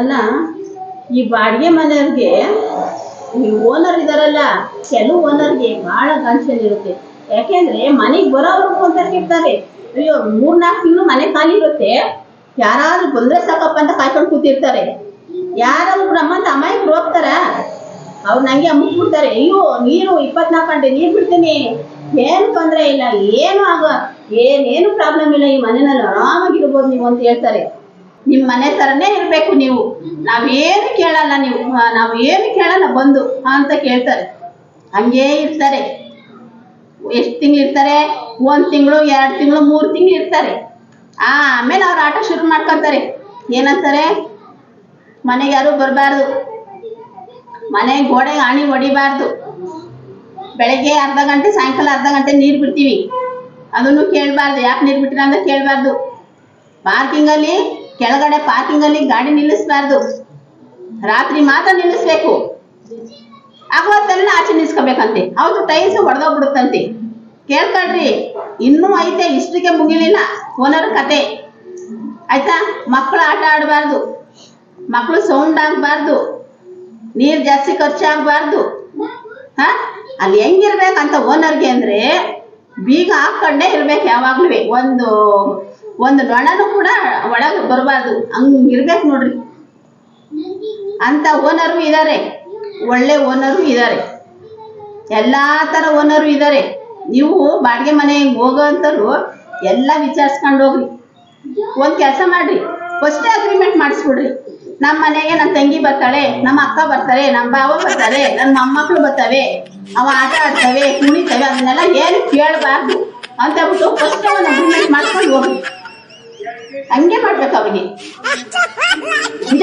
ಅಲ್ಲ, ಈ ಬಾಡಿಗೆ ಮನೆಯವ್ರಿಗೆ ಈ ಓನರ್ ಇದಾರಲ್ಲ, ಕೆಲವು ಓನರ್ಗೆ ಬಹಳ ಟೆನ್ಷನ್ ಇರುತ್ತೆ. ಯಾಕೆಂದ್ರೆ ಮನೆಗೆ ಬರೋರು ಅಂತ ಇರ್ತಾರೆ. ಅಯ್ಯೋ ಮೂರ್ನಾಲ್ಕು ತಿಂಗಳು ಮನೆ ಖಾಲಿ ಇರುತ್ತೆ. ಯಾರಾದ್ರೂ ಬಂದ್ರೆ ಸಾಕಪ್ಪ ಅಂತ ಕಾಯ್ಕೊಂಡು ಕೂತಿರ್ತಾರೆ. ಯಾರಾದ್ರೂ ನಮ್ಮಂತ ಅಮಾಯಕರು ಹೋಗ್ತಾರ, ಅವ್ರು ನಂಗೆ ಮುಟ್ಬಿಡ್ತಾರೆ ಅಯ್ಯೋ, ನೀರು ಇಪ್ಪತ್ನಾಲ್ಕು ಗಂಟೆ ನೀರು ಬಿಡ್ತೀನಿ. ಏನು ತೊಂದರೆ ಇಲ್ಲ, ಏನು ಆಗ, ಏನೇನು ಪ್ರಾಬ್ಲಮ್ ಇಲ್ಲ, ಈ ಮನೆಯಲ್ಲಿ ಆರಾಮಾಗಿರ್ಬೋದು ನೀವು ಅಂತ ಹೇಳ್ತಾರೆ. ನಿಮ್ಮ ಮನೆ ಥರನೇ ಇರಬೇಕು ನೀವು. ನಾವೇನು ಕೇಳಲ್ಲ ನೀವು. ನಾವು ಏನು ಕೇಳಲ್ಲ, ಬಂದು ಅಂತ ಕೇಳ್ತಾರೆ. ಹಂಗೇ ಇರ್ತಾರೆ. ಎಷ್ಟು ತಿಂಗಳು ಇರ್ತಾರೆ? ಒಂದು ತಿಂಗಳು, ಎರಡು ತಿಂಗಳು, ಮೂರು ತಿಂಗಳು ಇರ್ತಾರೆ. ಆಮೇಲೆ ಅವ್ರು ಆಟ ಶುರು ಮಾಡ್ಕೊತಾರೆ ಏನಂತಾರೆ? ಮನೆಗೆ ಯಾರು ಬರಬಾರ್ದು. ಮನೆ ಗೋಡೆಗೆ ಆಣಿ ಹೊಡಿಬಾರ್ದು. ಬೆಳಗ್ಗೆ ಅರ್ಧ ಗಂಟೆ, ಸಾಯಂಕಾಲ ಅರ್ಧ ಗಂಟೆ ನೀರು ಬಿಡ್ತೀವಿ. ಅದನ್ನು ಕೇಳಬಾರ್ದು. ಯಾಕೆ ನೀರು ಬಿಟ್ಟಿರ ಅಂತ ಕೇಳಬಾರ್ದು. ಪಾರ್ಕಿಂಗಲ್ಲಿ ಕೆಳಗಡೆ ಪಾರ್ಕಿಂಗಲ್ಲಿ ಗಾಡಿ ನಿಲ್ಲಿಸಬಾರ್ದು. ರಾತ್ರಿ ಮಾತ್ರ ನಿಲ್ಲಿಸ್ಬೇಕು. ಆಗೋತ್ತೆಲ್ಲ ಆಚೆ ನಿಲ್ಸ್ಕೋಬೇಕಂತೆ. ಅವತ್ತು ಟೈಲ್ಸ್ ಹೊಡೆದೋಗ್ಬಿಡುತ್ತಂತೆ ಕೇಳ್ಕೊಳ್ರಿ, ಇನ್ನೂ ಐತೆ, ಇಷ್ಟಕ್ಕೆ ಮುಗಿಲಿಲ್ಲ. ಓನರ್ ಕತೆ. ಆಯ್ತಾ? ಮಕ್ಕಳು ಆಟ ಆಡಬಾರ್ದು. ಮಕ್ಕಳು ಸೌಂಡ್ ಆಗಬಾರ್ದು. ನೀರು ಜಾಸ್ತಿ ಖರ್ಚಾಗಬಾರ್ದು. ಹಾ? ಅಲ್ಲಿ ಹೆಂಗಿರ್ಬೇಕಂತ ಓನರ್ಗೆ ಅಂದ್ರೆ ಬೀಗ ಹಾಕೊಂಡೇ ಇರ್ಬೇಕು ಯಾವಾಗ್ಲೂ. ಒಂದು ಒಂದು ನೊಣನು ಕೂಡ ಒಳಗೆ ಬರಬಾರ್ದು. ಹಂಗ್ ಇರ್ಬೇಕು ನೋಡ್ರಿ. ಅಂತ ಓನರು ಇದ್ದಾರೆ ಒಳ್ಳೆ ಓನರು ಇದ್ದಾರೆ ಎಲ್ಲಾ ತರ ಓನರು ಇದ್ದಾರೆ ನೀವು ಬಾಡಿಗೆ ಮನೆಗೆ ಹೋಗೋಂಥವ್ರು ಎಲ್ಲ ವಿಚಾರಿಸ್ಕೊಂಡು ಹೋಗ್ರಿ. ಒಂದು ಕೆಲಸ ಮಾಡಿರಿ. ಫಸ್ಟೇ ಅಗ್ರಿಮೆಂಟ್ ಮಾಡಿಸ್ಬಿಡ್ರಿ. ನಮ್ಮ ಮನೆಗೆ ನನ್ನ ತಂಗಿ ಬರ್ತಾಳೆ, ನಮ್ಮ ಅಕ್ಕ ಬರ್ತಾರೆ, ನಮ್ಮ ಭಾವ ಬರ್ತಾರೆ ನನ್ನ ಮೊಮ್ಮಕ್ಕಳು ಬರ್ತವೆ, ಅವ ಆಟ ಆಡ್ತವೆ, ಕುಣಿತವೆ, ಅದನ್ನೆಲ್ಲ ಏನು ಕೇಳಬಾರ್ದು ಅಂತ ಬಿಟ್ಟು ಒಂದು ಅಗ್ರಿಮೆಂಟ್ ಮಾಡ್ಕೊಂಡು ಹೋಗಿ ಹಂಗೆ ಮಾಡ್ಬೇಕು ಅವ್ರಿಗೆ ನಿಜ